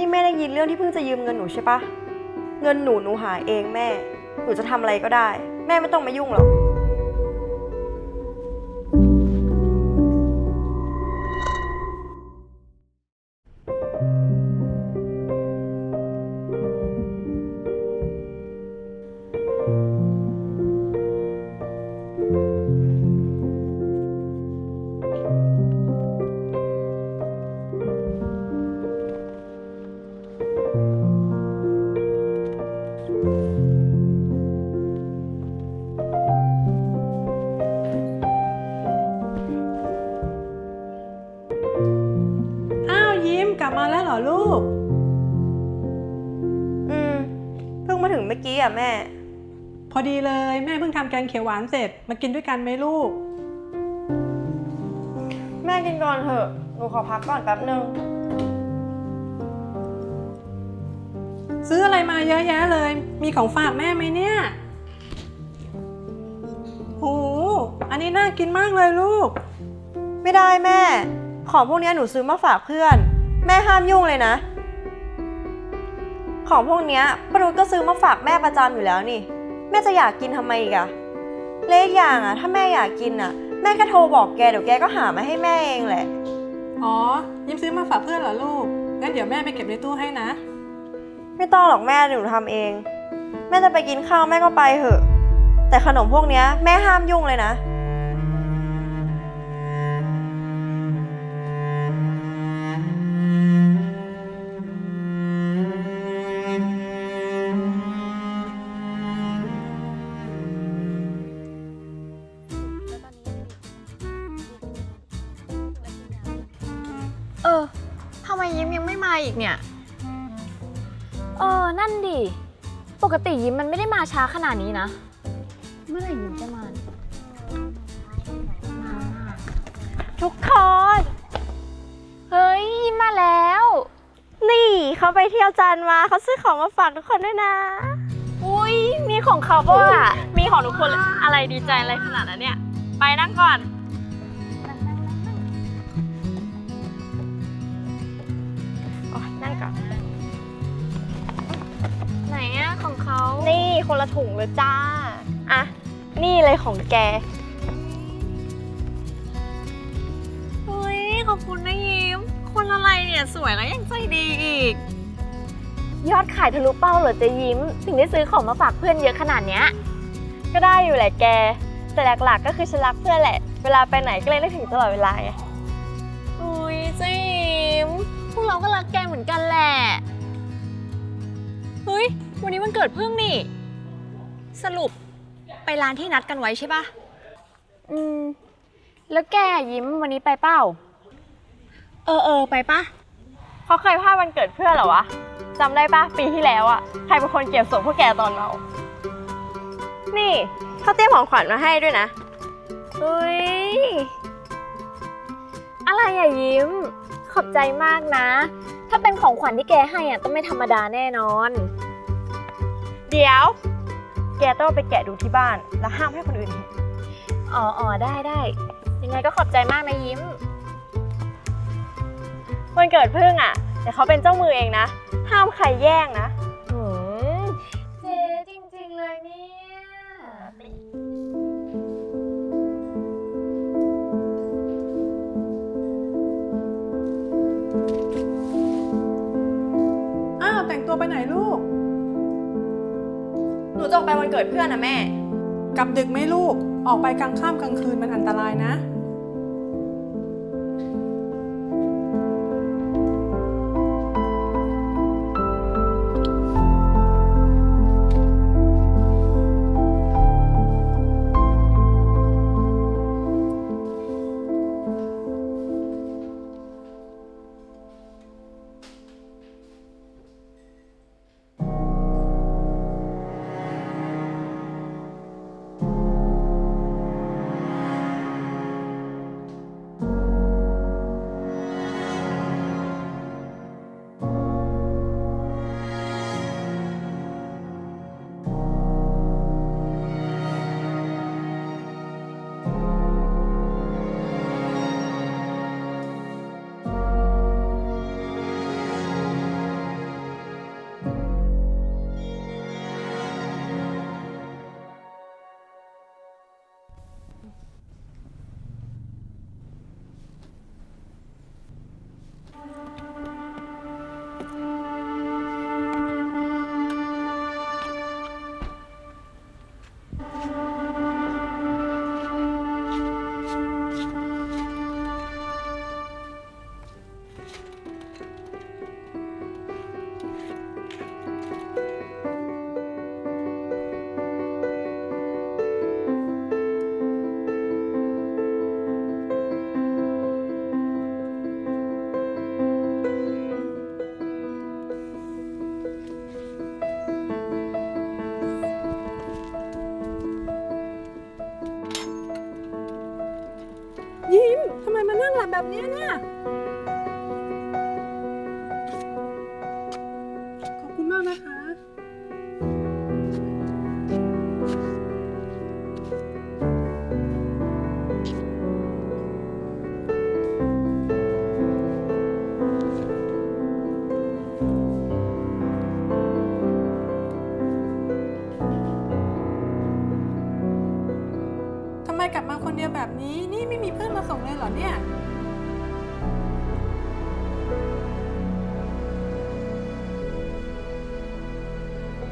นี่แม่ได้ยินเรื่องที่เพิ่งจะยืมเงินหนูใช่ปะ เงินหนูหนูหาเองแม่ หนูจะทำอะไรก็ได้ แม่ไม่ต้องมายุ่งหรอก อกี้อะแม่ พอดีเลยแม่เพิ่งทำแกงเขียวหวานเสร็จ มากินด้วยกันไหมลูก แม่กินก่อนเถอะ หนูขอพักก่อนแป๊บนึง ซื้ออะไรมาเยอะแยะเลย มีของฝากแม่ไหมเนี่ยโหอันนี้น่ากินมากเลยลูก ไม่ได้แม่ ของพวกเนี้ยหนูซื้อมาฝากเพื่อน แม่ห้ามยุ่งเลยนะ ของพวกเนี้ยปานุชก็ซื้อมาฝากแม่ประจำอยู่แล้วนี่ แม่จะอยากกินทำไมอีกอะเล็กอย่างอะถ้าแม่อยากกินอะแม่แค่โทรบอกแกเดี๋ยวแกก็หามาให้แม่เองแหละ อ๋อ ยิ้มซื้อมาฝากเพื่อนเหรอลูก งั้นเดี๋ยวแม่ไปเก็บในตู้ให้นะ ไม่ต้องหรอกแม่หนูทำเอง แม่จะไปกินข้าวแม่ก็ไปเถอะ แต่ขนมพวกเนี้ยแม่ห้ามยุ่งเลยนะ เนี่ย เออ นั่นดิ ปกติยิ้มมันไม่ได้มาช้าขนาดนี้นะ เมื่อไหร่ยิ้มจะมาเนี่ยทุกคน เฮ้ยยิ้มมาแล้ว นี่เขาไปเที่ยวจันทร์มาเขาซื้อของมาฝากทุกคนด้วยนะ อุ้ยมีของเขาป่ะมีของทุกคนเลยอะไรดีใจอะไรขนาดนั้นเนี่ย ไปนั่งก่อน คนละถุงเลยจ้า อะ นี่เลยของแกเฮ้ยขอบคุณนะยิ้ม คนอะไรเนี่ยสวยแล้วยังใจดีอีก ยอดขายทะลุเป้าเหรอเจะยิ้ม ถึงได้ซื้อของมาฝากเพื่อนเยอะขนาดเนี้ย ก็ได้อยู่แหละแก แต่หลักๆก็คือฉันรักเพื่อนแหละ เวลาไปไหนก็เลยนึกถึงตลอดเวลาไง อุ้ยเจมส์พวกเราก็รักแกเหมือนกันแหละ เฮ้ย วันนี้มันเกิดพึ่งนี่ สรุปไปร้านที่นัดกันไว้ใช่ปะอืม แล้วแกยิ้มวันนี้ไปเป้า เออเออไปปะเขาเคยพลาดวันเกิดเพื่อนเหรอวะจำได้ปะปีที่แล้วอะใครเป็นคนเก็บส่งพวกแกตอนเมา นี่เขาเตรียมของขวัญมาให้ด้วยนะเฮ้ยอะไรอะยิ้ม ขอบใจมากนะ ถ้าเป็นของขวัญที่แกให้อะต้องไม่ธรรมดาแน่นอน เดี๋ยว แกต้องเอาไปแกะดูที่บ้าน แล้วห้ามให้คนอื่นเห็นอ๋ออ๋อได้ได้ ยังไงก็ขอบใจมากนะยิ้ม วันเกิดพึ่งอะแต่เขาเป็นเจ้ามือเองนะ ห้ามใครแย่งนะหืมเจ๊จริง ๆ เลยเนี่ยอ้าวแต่งตัวไปไหนลูกหนูจะ ออกไปวันเกิดเพื่อนนะแม่ กลับดึกไหมลูก ออกไปกลางค่ำกลางคืนมันอันตรายนะ 别闹！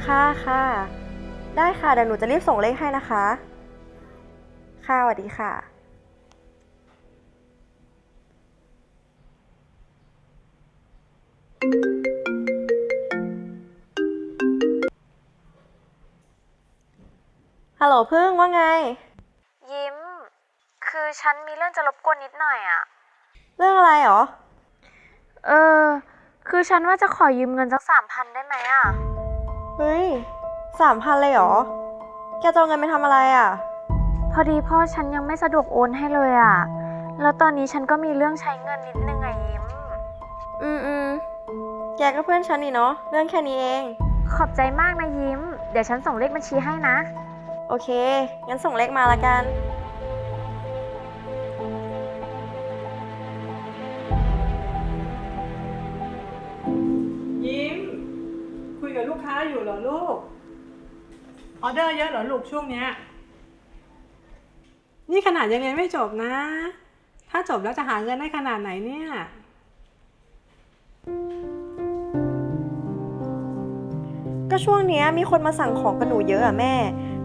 ค่ะค่ะ ได้ค่ะเดี๋ยวหนูจะรีบส่งเลขให้นะคะ ค่ะสวัสดีค่ะ ฮัลโหลพึ่งว่าไง ยิ้ม คือฉันมีเรื่องจะรบกวนนิดหน่อยอะเรื่องอะไรหรอ เออ คือฉันว่าจะขอยืมเงินสักสามพันได้ไหมอะ เฮ้ยสามพันเลยเหรอ แกจะเอาเงินไปทำอะไรอะ พอดีพ่อฉันยังไม่สะดวกโอนให้เลยอะแล้วตอนนี้ฉันก็มีเรื่องใช้เงินนิดนึงอะยิ้ม อืมอืมแกก็เพื่อนฉันนี่เนาะ เรื่องแค่นี้เอง ขอบใจมากนะยิ้ม เดี๋ยวฉันส่งเลขบัญชีให้นะ โอเค งั้นส่งเลขมาละกัน กับลูกค้าอยู่เหรอลูก ออเดอร์เยอะเหรอลูกช่วงเนี้ย นี่ขนาดยังเรียนไม่จบนะ ถ้าจบแล้วจะหาเงินได้ขนาดไหนเนี่ย ก็ช่วงเนี้ยมีคนมาสั่งของกับหนูเยอะอะแม่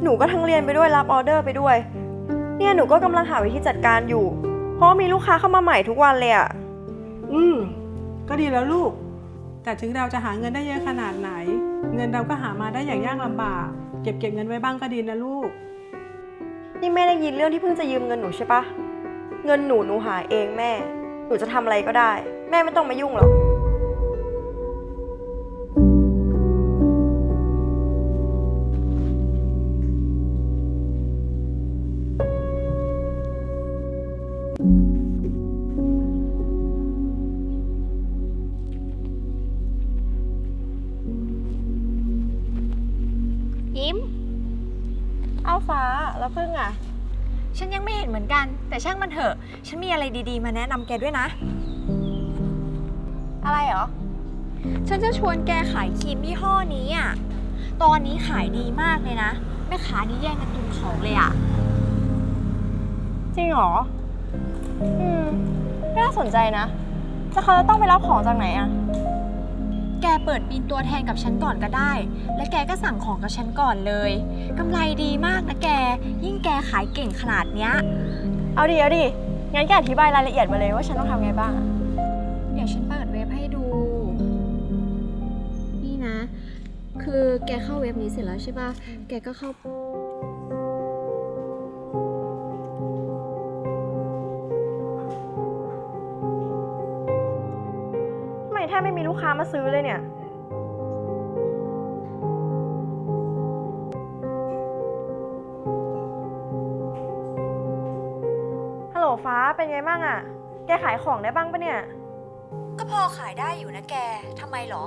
หนูก็ทั้งเรียนไปด้วยรับออเดอร์ไปด้วย เนี่ยหนูก็กำลังหาวิธีจัดการอยู่ เพราะว่ามีลูกค้าเข้ามาใหม่ทุกวันเลยอะ อืม ก็ดีแล้วลูก แต่ถึงเราจะหาเงินได้เยอะขนาดไหน เงินเราก็หามาได้อย่างยากลำบาก เก็บเก็บเงินไว้บ้างก็ดีนะลูก นี่แม่ได้ยินเรื่องที่เพิ่งจะยืมเงินหนูใช่ปะเงินหนูหนูหาเองแม่ หนูจะทำอะไรก็ได้ แม่ไม่ต้องมายุ่งหรอกยิ้ม มือนกัน แต่ช่างมันเถอะ ฉันมีอะไรดีๆ มาแนะนำแกด้วยนะ อะไรเหรอ ฉันจะชวนแกขายครีมยี่ห้อนี้อะ ตอนนี้ขายดีมากเลยนะ แม่ค้านี่แย่งกันตุนของเลยอะ จริงเหรอ อืม น่าสนใจนะแต่เขาจะต้องไปรับของจากไหนอะ แกเปิดบินตัวแทนกับฉันก่อนก็ได้ และแกก็สั่งของกับฉันก่อนเลย กำไรดีมากนะแก ยิ่งแกขายเก่งขนาดเนี้ย เอาดิเอาดิ งั้นแกอธิบายรายละเอียดมาเลยว่าฉันต้องทำไงบ้างอะเดี๋ยวฉันเปิดเว็บให้ดู นี่นะ คือแกเข้าเว็บนี้เสร็จแล้วใช่ปะแกก็เข้า ทำไมแทบไม่มีลูกค้ามาซื้อเลยเนี่ย ฟ้าเป็นไงบ้างอะแกขายของได้บ้างปะเนี่ย ก็พอขายได้อยู่นะแก ทำไมหรอ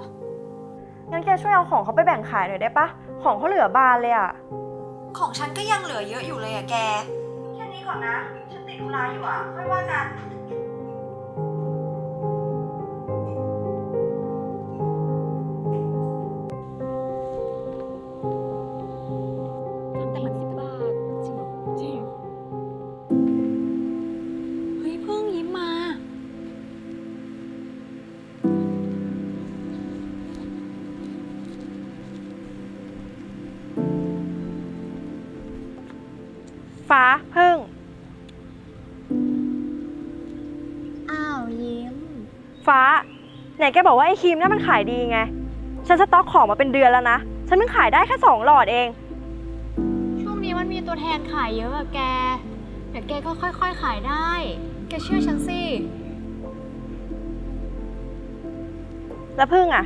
งั้นแกช่วยเอาของเขาไปแบ่งขายหน่อยได้ปะ ของเขาเหลือบานเลยอะของฉันก็ยังเหลือเยอะอยู่เลยอะแก แค่นี้ก่อนนะ ฉันติดธุระอยู่อะค่อยว่ากัน ฟ้าพึ่ง อ้าวยิ้ม ฟ้า ไหนแกบอกว่าไอ้ครีมนั่นมันขายดีไง ฉันสต็อกของมาเป็นเดือนแล้วนะ ฉันเพิ่งขายได้แค่สองหลอดเอง ช่วงนี้มันมีตัวแทนขายเยอะอะแก เดี๋ยวแกก็ค่อยๆขายได้ แกเชื่อฉันสิ แล้วพึ่งอะ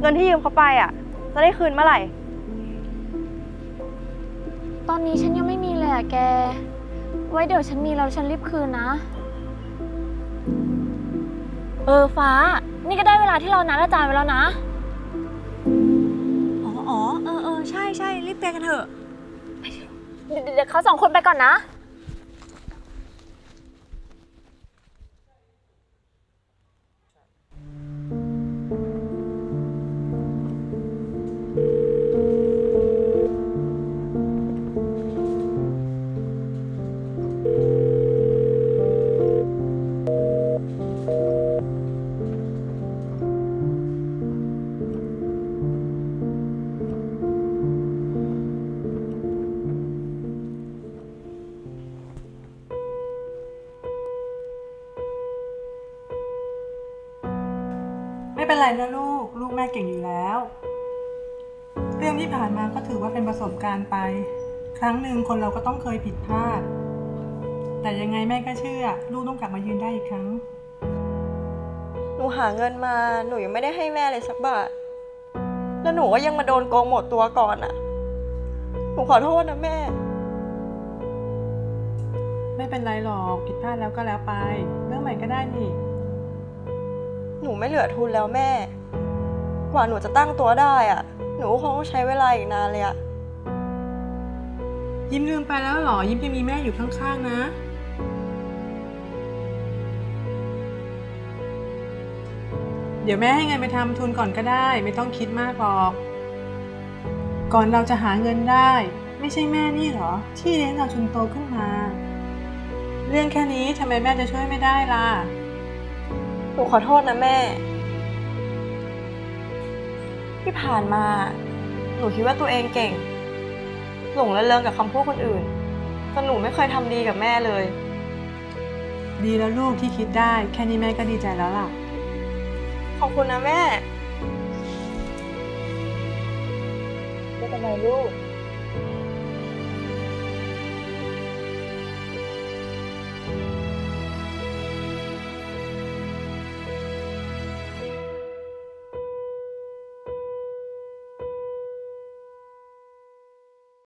เงินที่ยืมเขาไปอะจะได้คืนเมื่อไหร่ ตอนนี้ฉันยังไม่มีเลยอะแก ไว้เดี๋ยวฉันมีแล้วฉันรีบคืนนะ เออฟ้า นี่ก็ได้เวลาที่เรานัดอาจารย์ไว้แล้วนะ อ๋อเออเออใช่ใช่รีบไปกันเถอะไปเถอะ เดี๋ยวเดี๋ยวเขาสองคนไปก่อนนะ เป็นไรนะลูก ลูกแม่เก่งอยู่แล้ว เรื่องที่ผ่านมาก็ถือว่าเป็นประสบการณ์ไป ครั้งหนึ่งคนเราก็ต้องเคยผิดพลาด แต่ยังไงแม่ก็เชื่อ ลูกต้องกลับมายืนได้อีกครั้ง หนูหาเงินมาหนูยังไม่ได้ให้แม่เลยสักบาท แล้วหนูก็ยังมาโดนโกงหมดตัวก่อนอะหนูขอโทษนะแม่ ไม่เป็นไรหรอกผิดพลาดแล้วก็แล้วไป เรื่องใหม่ก็ได้นี่ หนูไม่เหลือทุนแล้วแม่ กว่าหนูจะตั้งตัวได้อะหนูคงต้องใช้เวลาอีกนานเลยอะ ยิ้มลืมไปแล้วเหรอ ยิ้มจะมีแม่อยู่ข้างๆนะ เดี๋ยวแม่ให้เงินไปทำทุนก่อนก็ได้ ไม่ต้องคิดมากหรอก ก่อนเราจะหาเงินได้ ไม่ใช่แม่นี่เหรอ ที่เลี้ยงเราจนโตขึ้นมา เรื่องแค่นี้ทำไมแม่จะช่วยไม่ได้ล่ะ นูขอโทษนะแม่ ที่ผ่านมา หนูคิดว่าตัวเองเก่ง หลงระเริงกับคำพูดคนอื่นจนหนูไม่เคยทำดีกับแม่เลย ดีแล้วลูกที่คิดได้ แค่นี้แม่ก็ดีใจแล้วล่ะ ขอบคุณนะแม่ไม่เป็นไรลูก